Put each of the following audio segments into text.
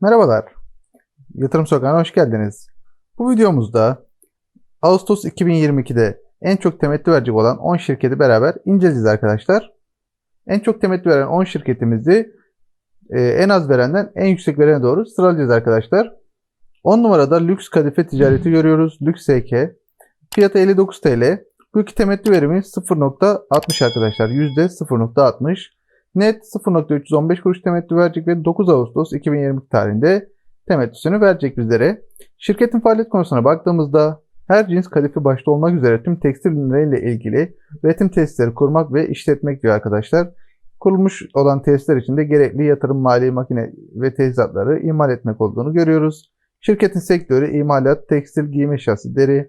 Merhabalar. Yatırım Sokağı'na hoş geldiniz. Bu videomuzda Ağustos 2022'de en çok temettü verecek olan 10 şirketi beraber inceleyeceğiz arkadaşlar. En çok temettü veren 10 şirketimizi e, en az verenden en yüksek verene doğru sıralayacağız arkadaşlar. 10 numarada Lüks Kadife Ticareti görüyoruz. Lüks SK. Fiyatı 59 TL. Bu iki temettü verimi 0.60 arkadaşlar. %0.60. Net 0.315 kuruş temettü verecek ve 9 Ağustos 2020 tarihinde temettüsünü verecek bizlere. Şirketin faaliyet konusuna baktığımızda her cins kadife başta olmak üzere tüm tekstil ürünleriyle ilgili üretim tesisleri kurmak ve işletmek diyor arkadaşlar. Kurulmuş olan tesisler için de gerekli yatırım mali makine ve teçhizatları imal etmek olduğunu görüyoruz. Şirketin sektörü imalat, tekstil, giyim eşyası, deri,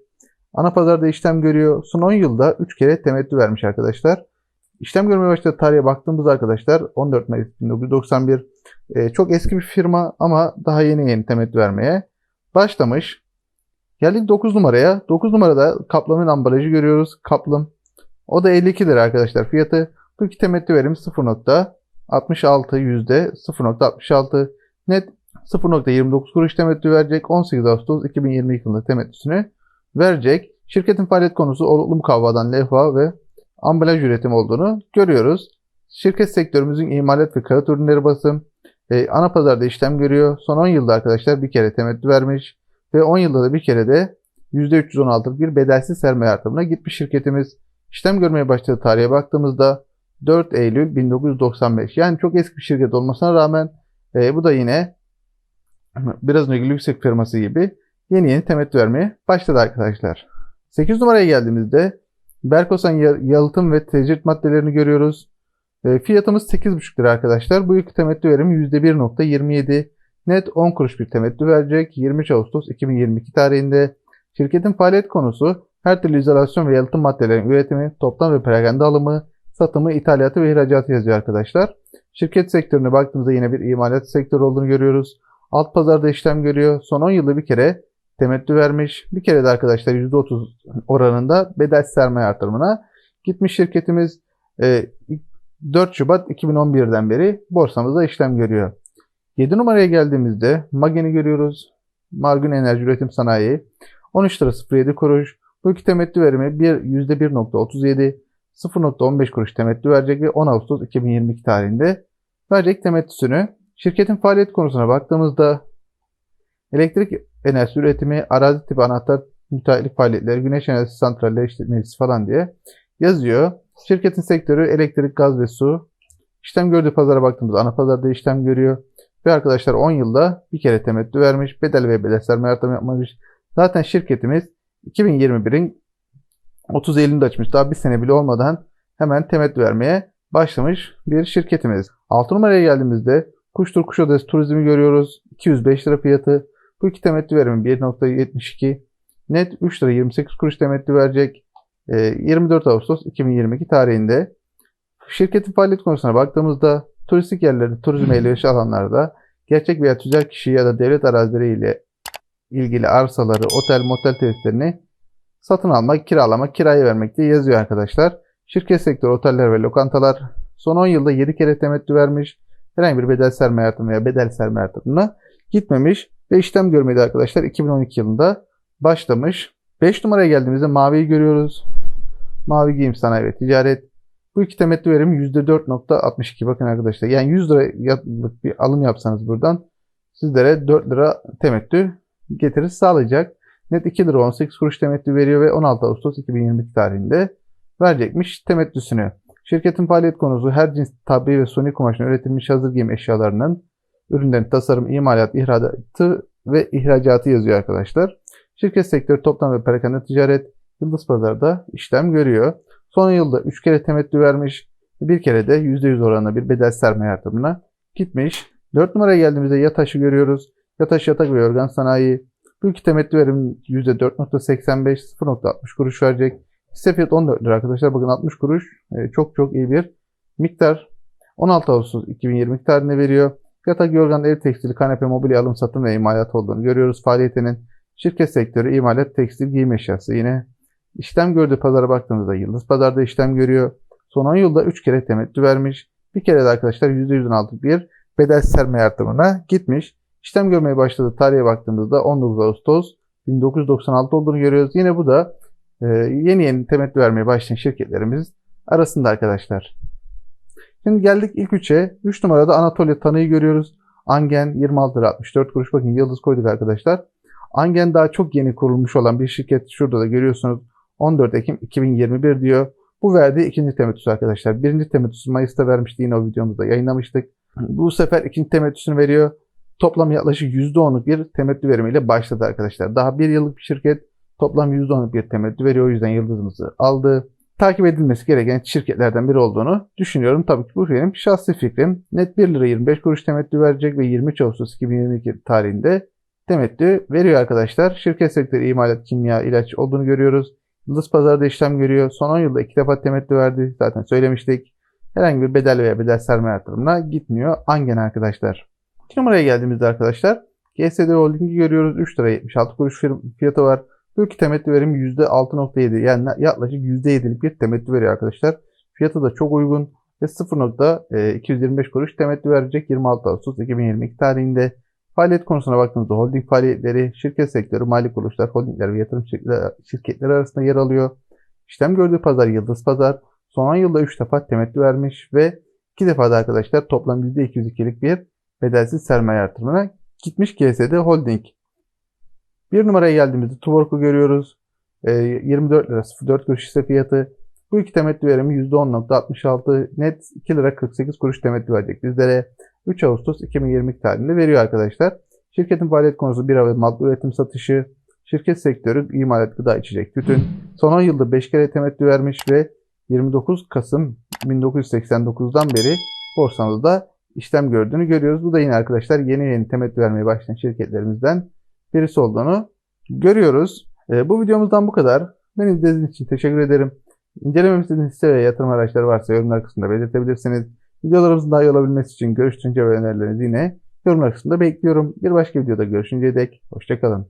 ana pazarda işlem görüyor. Son 10 yılda 3 kere temettü vermiş arkadaşlar. İşlem görmeye başladığı tarihe baktığımızda arkadaşlar 14 Mayıs 1991 e, çok eski bir firma ama daha yeni yeni temettü vermeye başlamış. Geldik 9 numaraya. 9 numarada Kaplam'ın ambalajı görüyoruz. Kaplım. O da 52 lira arkadaşlar fiyatı. Bu iki temettü verimi 0.66 yüzde 0.66 net 0.29 kuruş temettü verecek. 18 Ağustos 2022 yılında temettüsünü verecek. Şirketin faaliyet konusu olumlu kavgadan levha ve ambalaj üretim olduğunu görüyoruz. Şirket sektörümüzün imalat ve kağıt ürünleri basım e, ana pazarda işlem görüyor. Son 10 yılda arkadaşlar bir kere temettü vermiş ve 10 yılda da bir kere de %316'lık bir bedelsiz sermaye artımına gitmiş şirketimiz. İşlem görmeye başladığı tarihe baktığımızda 4 Eylül 1995. Yani çok eski bir şirket olmasına rağmen e, bu da yine biraz önceki yüksek firması gibi yeni yeni temettü vermeye başladı arkadaşlar. 8 numaraya geldiğimizde Berkosan yalıtım ve tecrit maddelerini görüyoruz. E, fiyatımız 8,5 lira arkadaşlar. Bu iki temettü verimi %1.27. Net 10 kuruş bir temettü verecek. 23 Ağustos 2022 tarihinde. Şirketin faaliyet konusu her türlü izolasyon ve yalıtım maddelerin üretimi, toptan ve perakende alımı, satımı, ithalatı ve ihracatı yazıyor arkadaşlar. Şirket sektörüne baktığımızda yine bir imalat sektörü olduğunu görüyoruz. Alt pazarda işlem görüyor. Son 10 yılda bir kere temettü vermiş. Bir kere de arkadaşlar %30 oranında bedel sermaye artırımına gitmiş şirketimiz. 4 Şubat 2011'den beri borsamızda işlem görüyor. 7 numaraya geldiğimizde Magen'i görüyoruz. Margün Enerji Üretim Sanayi. 13 lira 07 kuruş. Bu iki temettü verimi bir, %1.37, 0.15 kuruş temettü verecek ve 10 Ağustos 2022 tarihinde verecek temettüsünü. Şirketin faaliyet konusuna baktığımızda elektrik enerjisi üretimi, arazi tipi anahtar müteahhitlik faaliyetleri, güneş enerjisi santralleri işletmecisi falan diye yazıyor. Şirketin sektörü elektrik, gaz ve su. İşlem gördüğü pazara baktığımızda ana pazarda işlem görüyor. Ve arkadaşlar 10 yılda bir kere temettü vermiş. Bedel ve bedel sermaye artırımı yapmış. Zaten şirketimiz 2021'in 30 Eylül'de açmış. Daha bir sene bile olmadan hemen temettü vermeye başlamış bir şirketimiz. 6 numaraya geldiğimizde Kuştur Kuşadası Turizmi görüyoruz. 205 lira fiyatı. Bu iki temettü verimi 1.72. Net 3 lira 28 kuruş temettü verecek. 24 Ağustos 2022 tarihinde. Şirketin faaliyet konusuna baktığımızda turistik yerlerde, turizm elverişli alanlarda gerçek veya tüzel kişi ya da devlet arazileri ile ilgili arsaları, otel, motel tesislerini satın almak, kiralamak, kiraya vermek diye yazıyor arkadaşlar. Şirket sektörü, oteller ve lokantalar son 10 yılda 7 kere temettü vermiş. Herhangi bir bedel sermaye artımı veya bedel sermaye artımına gitmemiş ve işlem görmedi arkadaşlar 2012 yılında başlamış. 5 numaraya geldiğimizde maviyi görüyoruz. Mavi giyim sanayi ve ticaret. Bu iki temettü verimi %4.62 bakın arkadaşlar. Yani 100 liralık bir alım yapsanız buradan sizlere 4 lira temettü getirisi sağlayacak. Net 2 lira 18 kuruş temettü veriyor ve 16 Ağustos 2022 tarihinde verecekmiş temettüsünü. Şirketin faaliyet konusu her cins tabi ve suni kumaşın üretilmiş hazır giyim eşyalarının ürünlerin tasarım, imalat, ihracatı ve ihracatı yazıyor arkadaşlar. Şirket sektörü toptan ve perakende ticaret Yıldız Pazar'da işlem görüyor. Son yılda 3 kere temettü vermiş. Bir kere de %100 oranında bir bedel sermaye artımına gitmiş. 4 numaraya geldiğimizde Yataş'ı görüyoruz. Yataş Yatak ve Yorgan Sanayi. Bu iki temettü verim %4.85, 0.60 kuruş verecek. Hisse fiyatı 14 lira arkadaşlar. Bakın 60 kuruş e, çok çok iyi bir miktar. 16 Ağustos 2020 tarihine veriyor. Yatak, yorgan, ev tekstili, kanepe, mobilya alım satım ve imalat olduğunu görüyoruz. Faaliyetinin şirket sektörü, imalat, tekstil, giyim eşyası. Yine işlem gördüğü pazara baktığımızda Yıldız Pazar'da işlem görüyor. Son 10 yılda 3 kere temettü vermiş. Bir kere de arkadaşlar %100'ün altı bir bedel sermaye artımına gitmiş. İşlem görmeye başladığı tarihe baktığımızda 19 Ağustos 1996 olduğunu görüyoruz. Yine bu da e, yeni yeni temettü vermeye başlayan şirketlerimiz arasında arkadaşlar. Şimdi geldik ilk 3'e. 3 numarada Anatolia Tanı'yı görüyoruz. Angen 26 lira 64 kuruş. Bakın yıldız koyduk arkadaşlar. Angen daha çok yeni kurulmuş olan bir şirket. Şurada da görüyorsunuz. 14 Ekim 2021 diyor. Bu verdiği ikinci temettüsü arkadaşlar. Birinci temettüsü Mayıs'ta vermişti. Yine o videomuzda yayınlamıştık. Bu sefer ikinci temettüsünü veriyor. Toplam yaklaşık %10'luk bir temettü verimiyle başladı arkadaşlar. Daha bir yıllık bir şirket toplam %10'luk bir temettü veriyor. O yüzden yıldızımızı aldı. Takip edilmesi gereken şirketlerden biri olduğunu düşünüyorum. Tabii ki bu benim şahsi fikrim. Net 1 lira 25 kuruş temettü verecek ve 23 Ağustos 2022 tarihinde temettü veriyor arkadaşlar. Şirket sektörü imalat, kimya, ilaç olduğunu görüyoruz. Yıldız Pazar'da işlem görüyor. Son 10 yılda iki defa temettü verdi. Zaten söylemiştik. Herhangi bir bedel veya bedel sermaye artırımına gitmiyor. Angen arkadaşlar. 2 numaraya geldiğimizde arkadaşlar GSD Holding'i görüyoruz. 3 lira 76 kuruş fiyatı var. Bu iki temettü verimi %6.7 yani yaklaşık %7'lik bir temettü veriyor arkadaşlar. Fiyatı da çok uygun ve 0.225 kuruş temettü verecek 26 Ağustos 2022 tarihinde. Faaliyet konusuna baktığımızda holding faaliyetleri, şirket sektörü, mali kuruluşlar, holdingler ve yatırım şirketleri arasında yer alıyor. İşlem gördüğü pazar Yıldız Pazar. Son 10 yılda 3 defa temettü vermiş ve 2 defa da arkadaşlar toplam %202'lik bir bedelsiz sermaye artırımına gitmiş GSD Holding. Bir numaraya geldiğimizde Tuborg'u görüyoruz. E, 24 lira 04 kuruş ise fiyatı. Bu iki temettü verimi %10.66 net 2 lira 48 kuruş temettü verecek bizlere. 3 Ağustos 2020 tarihinde veriyor arkadaşlar. Şirketin faaliyet konusu bira ve mal üretim satışı, şirket sektörü imalat gıda içecek tütün. Son 10 yılda 5 kere temettü vermiş ve 29 Kasım 1989'dan beri borsamızda işlem gördüğünü görüyoruz. Bu da yine arkadaşlar yeni yeni temettü vermeye başlayan şirketlerimizden birisi olduğunu görüyoruz. E, bu videomuzdan bu kadar. Beni izlediğiniz için teşekkür ederim. İncelememi istediğiniz hisse ve yatırım araçları varsa yorumlar kısmında belirtebilirsiniz. Videolarımızın daha iyi olabilmesi için görüş, düşünce ve önerilerinizi yine yorumlar kısmında bekliyorum. Bir başka videoda görüşünceye dek hoşçakalın.